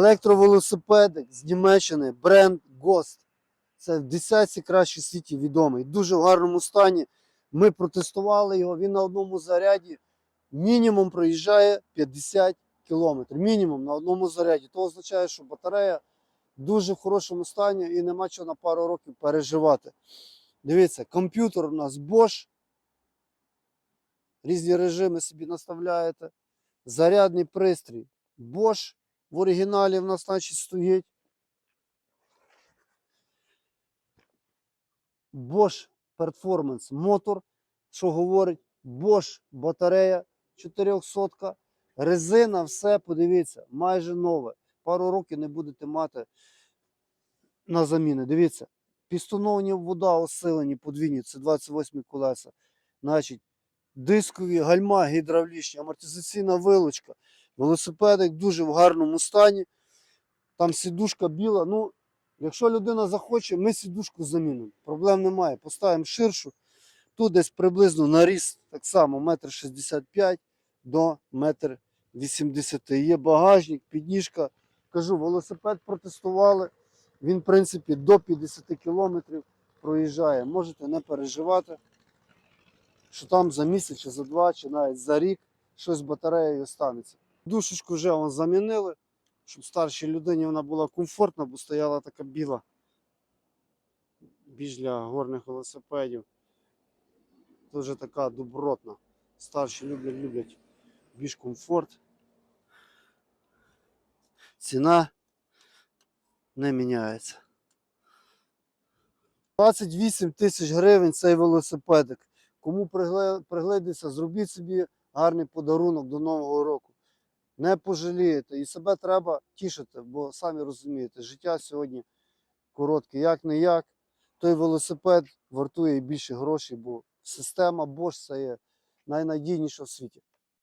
Електровелосипедик з Німеччини, бренд Ghost. Це в десятці кращих світі відомий. Дуже в гарному стані. Ми протестували його. Він на одному заряді мінімум проїжджає 50 кілометрів. Мінімум на одному заряді. То означає, що батарея дуже в хорошому стані і нема чого на пару років переживати. Дивіться, комп'ютер у нас Bosch. Різні режими собі наставляєте. Зарядний пристрій Bosch. В оригіналі в нас, значить, стоїть. Bosch Performance мотор. Що говорить? Bosch батарея 400. Резина, все, подивіться, майже нове. Пару років не будете мати на заміни. Дивіться, пістоновані вода осилені, подвійні, це 28 колеса. Значить, дискові гальма гідравлічні, амортизаційна вилучка. Велосипедик дуже в гарному стані. Там сідушка біла. Ну, якщо людина захоче, ми сідушку замінимо. Проблем немає. Поставимо ширшу. Тут десь приблизно наріс так само 1,65 м до 1,80 м. Є багажник, підніжка. Кажу, велосипед протестували. Він, в принципі, до 50 кілометрів проїжджає. Можете не переживати, що там за місяць, чи за два, чи навіть за рік щось батареєю станеться. Душечку вже вон замінили, щоб старшій людині вона була комфортна, бо стояла така біла. Більш для горних велосипедів. Дуже така добротна. Старші люблять, люблять більш комфорт. Ціна не міняється. 28 тисяч гривень цей велосипедик. Кому пригледиться, зробіть собі гарний подарунок до Нового року. Не пожалієте. І себе треба тішити, бо самі розумієте, життя сьогодні коротке, як не як. Той велосипед вартує більше грошей, бо система Bosch це є найнадійніша в світі.